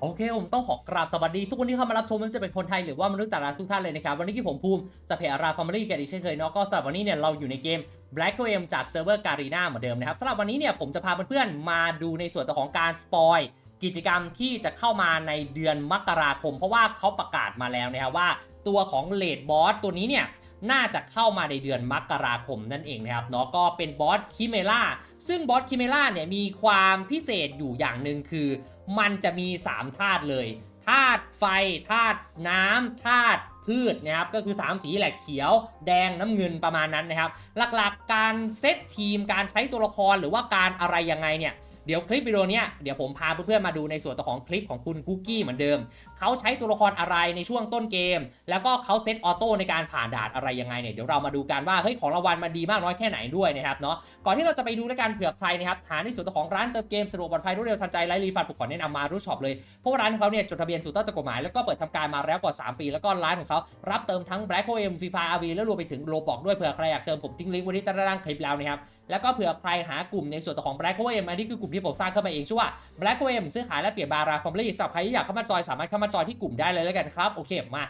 โอเคผมต้องขอกราบสวัสดี ทุกคนที่เข้ามารับชมมันจะเป็นคนไทยหรือว่ามนุษย์ต่างดาวทุกท่านเลยนะครับ วันนี้ที่ผมภูมิจะเพจอาราฟาร์มลี่กันอีกเช่นเคยเนาะก็สำหรับวันนี้เนี่ยเราอยู่ในเกม Black o m จากเซิร์ฟเวอร์การีนาเหมือนเดิมนะครับสำหรับวันนี้เนี่ยผมจะพาเพื่อนๆมาดูในส่วนของการสปอยกิจกรรมที่จะเข้ามาในเดือนมกราคม เพราะว่าเขาประกาศมาแล้วนะครับว่า ตัวของเลดบอสตัวนี้เนี่ยน่าจะเข้ามาในเดือนมกราคมนั่นเองนะครับเนาะก็เป็นบอสคิเมล่าซึ่งบอสคิเมล่าเนี่ยมีความพิเศษอยู่อย่างหนึ่งคือ มันจะมี 3 ธาตุเลยธาตุไฟธาตุน้ำธาตุพืชนะครับก็คือ 3 สีแหละเขียว แดงน้ำเงินประมาณนั้นนะครับ หลักๆการเซตทีมการใช้ตัวละครหรือว่าการอะไรยังไงเนี่ย เดี๋ยวคลิปวิดีโอนี้เดี๋ยวผมพาเพื่อนๆมาดูในส่วนตของคลิปของคุณคุกกี้เหมือนเดิม เขาใช้ตัวละครอะไรในช่วงต้นเกม แล้วก็เขาเซตออโต้ในการผ่านด่านอะไรยังไงเนี่ยเดี๋ยวเรามาดูกันว่าเฮ้ยของรางวัลมันดีมากน้อยแค่ไหนด้วยนะครับเนาะก่อนที่เราจะไปดูด้วยกันเผื่อใครนะครับหาในส่วนตของร้านเติมเกมสะดวกปลอดภัยรวดเร็วทันใจไร้รีฟันผมขอแนะนำมารู้ช็อปเลยเพราะว่าร้านของเขาเนี่ยจดทะเบียนถูกต้องตามกฎหมายแล้วก็เปิดทำการมาแล้วกว่า 3 ปี แล้วก็ร้านของเขารับเติมทั้ง Black OM Free Fire RV แล้วรวมไปถึงโลบอกด้วยเผื่อใครอยากเติมผมทิ้งลิงก์ไว้ที่ใต้ล่างคลิปแล้วนะครับแล้วก็เผื่อใครหากลุ่มในส่วนของ Black OM อันนี้คือกลุ่มที่ผมสร้างขึ้นมาเองชื่อว่า Black OM ซื้อขายและเปลี่ยนบาราฟอมลี่สำหรับใครที่อยากเข้ามาจอยสามารถเข้ามาจอยที่กลุ่มได้เลยแล้วกันครับโอเคมา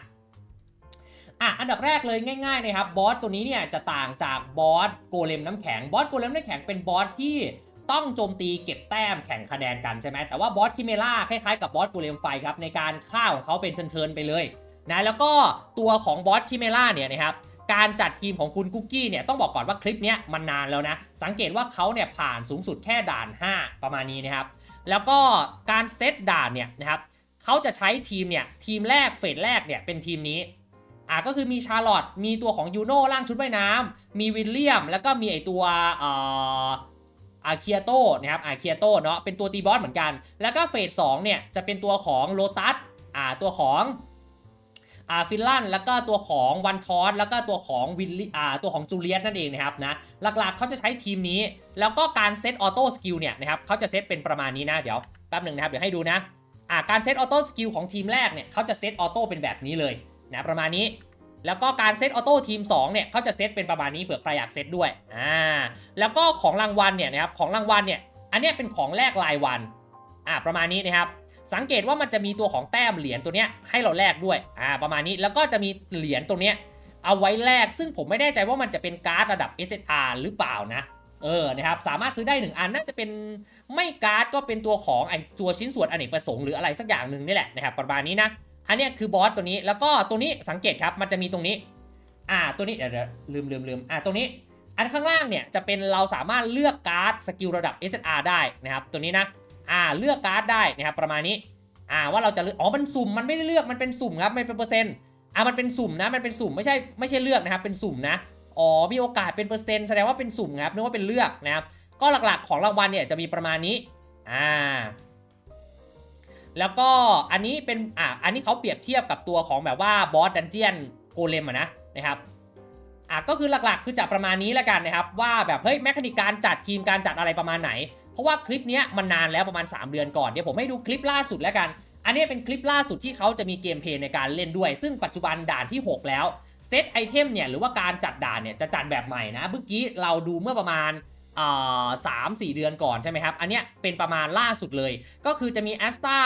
อะอันดับแรกเลยง่าย ๆ นะครับบอสตัวนี้เนี่ยจะต่างจากบอสโกเลมน้ำแข็งบอสโกเลมน้ำแข็งเป็นบอสที่ต้องโจมตีเก็บแต้มแข่งคะแนนกันใช่ไหมแต่ว่าบอสคิเมล่าคล้ายๆกับบอสโกเลมไฟครับในการฆ่าของเขาเป็นเชิญๆไปเลยนะแล้วก็ตัวของบอสคิเมล่าเนี่ยนะครับ การจัดทีมของคุณคุกกี้เนี่ยต้องบอกก่อนว่าคลิปนี้มันนานแล้วนะ สังเกตว่าเขาเนี่ยผ่านสูงสุดแค่ด่าน 5 ประมาณนี้นะครับ แล้วก็การเซตด่านเนี่ยนะครับเขาจะใช้ทีมเนี่ยทีมแรกเฟสแรกเนี่ยเป็นทีมนี้อะก็คือมีชาร์ลอตมีตัวของยูโน่ร่างชุดว่ายน้ำมีวิลเลียม แล้วก็มีไอตัวเอ่ออาเคียโตนะครับอาเคียโตเนาะเป็นตัวตีบอสเหมือนกัน แล้วก็เฟสสองเนี่ยจะเป็นตัวของโลตัสอ่าตัวของ อ่าฟินลันแล้วก็ตัวของวันทอสแล้วก็ตัวของวิลลี่อ่าตัวของจูเลียสนั่นเองนะครับนะหลักๆเขาจะใช้ทีมนี้ แล้วก็การเซตออโต้สกิลเนี่ยนะครับเขาจะเซตเป็นประมาณนี้นะเดี๋ยวแป๊บหนึ่งนะครับเดี๋ยวให้ดูนะอ่าการเซตออโต้สกิลของทีมแรกเนี่ยเขาจะเซตออโต้เป็นแบบนี้เลยนะประมาณนี้แล้วก็การเซตออโต้ทีม2เนี่ยเขาจะเซตเป็นประมาณนี้เผื่อใครอยากเซตด้วยอ่าแล้วก็ของรางวัลเนี่ยนะครับของรางวัลเนี่ยอันนี้เป็นของแลกรายวันอ่าประมาณนี้นะครับ สังเกตว่ามันจะมีตัวของแต้มเหรียญตัวเนี้ยให้เราแลกด้วยอ่าประมาณนี้แล้วก็จะมีเหรียญตัวเนี้ยเอาไว้แลกซึ่งผมไม่แน่ใจว่ามันจะเป็นการ์ดระดับ SSR หรือเปล่านะเออนะครับสามารถซื้อได้1อันน่าจะเป็นไม่การ์ดก็เป็นตัวของไอตัวชิ้นส่วนอเนกประสงค์หรืออะไรสักอย่างหนึ่งนี่แหละนะครับประมาณนี้นะอันนี้คือบอสตัวนี้แล้วก็ตัวนี้สังเกตครับมันจะมีตรงนี้ อ่าตัวนี้เดี๋ยวลืมลืมลืมอ่าตัวนี้อันข้างล่างเนี่ยจะเป็นเราสามารถเลือกการ์ดสกิลระดับ SSR ได้นะครับตัวนี้นะ อ่าเลือกการ์ดได้นะครับประมาณนี้อ่าว่าเราจะเลือกอ๋อมันสุ่มมันไม่ได้เลือกมันเป็นสุ่มครับมันเป็นเปอร์เซ็นต์อ่ามันเป็นสุ่มนะมันเป็นสุ่มไม่ใช่ไม่ใช่เลือกนะครับเป็นสุ่มนะอ๋อมีโอกาสเป็นเปอร์เซ็นต์แสดงว่าเป็นสุ่มครับนึกว่าเป็นเลือกนะครับก็หลักๆของรางวัลเนี่ยจะมีประมาณนี้อ่าแล้วก็อันนี้เป็นอ่าอันนี้เขาเปรียบเทียบกับตัวของแบบว่าบอสดันเจียนโกเลมอะนะนะครับอะก็คือหลักๆคือจะประมาณนี้แล้วกันนะครับว่าแบบเฮ้ยแมคานิกการจัดทีมการจัดอะไรประมาณไหน ราะว่าคลิปนี้มันนานแล้วประมาณ 3 เดือนก่อนเดี๋ยวผมให้ดูคลิปล่าสุดแล้วกัน อันนี้เป็นคลิปล่าสุดที่เขาจะมีเกมเพลย์ในการเล่นด้วย ซึ่งปัจจุบันด่านที่ 6 แล้วเซตไอเทมเนี่ยหรือว่าการจัดด่านเนี่ยจะจัดแบบใหม่นะเมื่อกี้เราดูเมื่อประมาณสามสี่เดือนก่อนใช่ไหมครับ อันเนี้ยเป็นประมาณล่าสุดเลย ก็คือจะมีแอสตา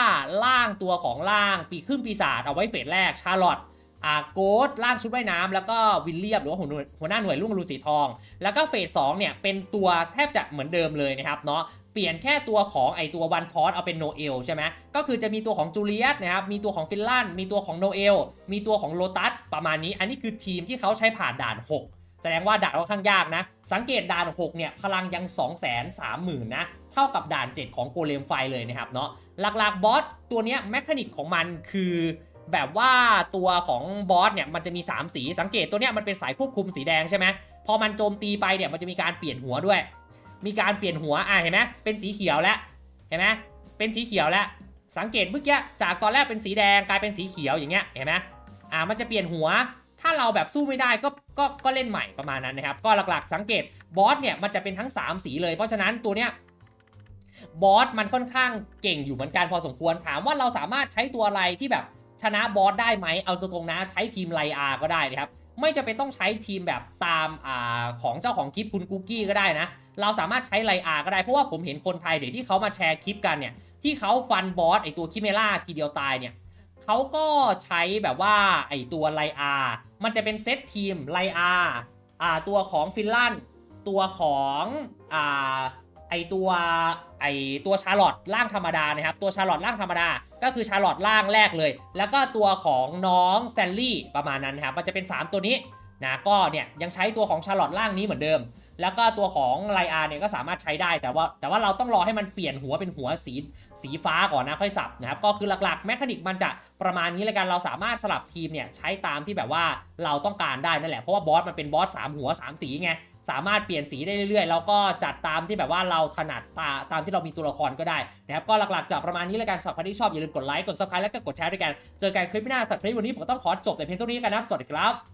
ล่างตัวของล่างปีครึ่งปีศาจเอาไว้เฟสแรกชาร์ลอต อ่าโกดล่างชุดว่ายน้ำแล้วก็วิลเลียมหรือว่าหัวหน้าหน่วยลุ่งอรุณสีทอง แล้วก็เฟสสองเนี่ยเป็นตัวแทบจะเหมือนเดิมเลยนะครับเนาะเปลี่ยนแค่ตัวของไอตัววันทอสเอาเป็นโนเอลใช่ไหมก็คือจะมีตัวของจูเลียสนะครับมีตัวของฟินแลันมีตัวของโนเอลมีตัวของโลตัสประมาณนี้ อันนี้คือทีมที่เขาใช้ผ่านด่าน 6แสดงว่าด่านค่อนข้างยากนะ สังเกตด่าน 6 เนี่ย พลังยัง 2 3 0 0 0 0 นะ เท่ากับด่าน 7 ของโกเลมไฟเลยนะครับเนาะ หลักๆบอสตัวเนี้ยแมคานิกของมันคือ แบบว่าตัวของบอสเนี่ยมันจะมี 3 สีสังเกตตัวเนี้ยมันเป็นสายควบคุมสีแดงใช่ไหมพอมันโจมตีไปเนี่ยมันจะมีการเปลี่ยนหัวด้วย มีการเปลี่ยนหัวอะเห็นไหมเป็นสีเขียวแล้วเห็นไหมเป็นสีเขียวแล้ว สังเกตเมื่อกี้จากตอนแรกเป็นสีแดงกลายเป็นสีเขียวอย่างเงี้ยเห็นไหมอ่ามันจะเปลี่ยนหัว ถ้าเราแบบสู้ไม่ได้ก็ก็ก็เล่นใหม่ประมาณนั้นนะครับก็หลักๆ สังเกตบอสเนี่ยมันจะเป็นทั้ง 3 สีเลย เพราะฉะนั้นตัวเนี้ยบอสมันค่อนข้างเก่งอยู่เหมือนกันพอสมควรถามว่าเราสามารถใช้ตัวอะไรที่แบบ ชนะบอสได้ไหมเอาตรงๆนะใช้ทีมไลอาก็ได้นะครับไม่จะเป็นต้องใช้ทีมแบบตามอ่าของเจ้าของคลิปคุณกุ๊กกี้ก็ได้นะ เราสามารถใช้ไลอาก็ได้เพราะว่าผมเห็นคนไทยเดี๋ยวที่เขามาแชร์คลิปกันเนี่ยที่เขาฟันบอสไอตัวคิเมล่าทีเดียวตายเนี่ยเขาก็ใช้แบบว่าไอตัวไลอามันจะเป็นเซตทีมไลอาอ่าตัวของฟินแลนด์ตัวของอ่า ไอตัวไอตัวชาร์ลอตล่างธรรมดานะครับ ตัวชาร์ลอตล่างธรรมดา ก็คือชาร์ลอตล่างแรกเลย แล้วก็ตัวของน้องแซนลี่ประมาณนั้นนะครับมันจะเป็น 3 ตัวนี้นะก็เนี่ยยังใช้ตัวของชาร์ลอตล่างนี้เหมือนเดิม แล้วก็ตัวของไลอาเนี่ยก็สามารถใช้ได้แต่ว่าแต่ว่าเราต้องรอให้มันเปลี่ยนหัวเป็นหัวสีสีฟ้าก่อนนะค่อยสับนะครับก็คือหลักๆแมคานิกมันจะประมาณนี้เลยกันเราสามารถสลับทีมเนี่ยใช้ตามที่แบบว่าเราต้องการได้นั่นแหละเพราะว่าบอสมันเป็นบอสสามหัวสามสีไง สามารถเปลี่ยนสีได้เรื่อยๆ แล้วก็จัดตามที่แบบว่าเราถนัดตาตามที่เรามีตัวละครก็ได้นะครับก็หลักๆจะประมาณนี้แล้วกันสำหรับใครที่ชอบอย่าลืมกดไลค์กด subscribe แล้วก็กดแชร์ด้วยกันเจอกันคลิปหน้าสำหรับคลิปวันนี้ผมก็ต้องขอจบแต่เพียงเท่านี้กันนะสวัสดีครับ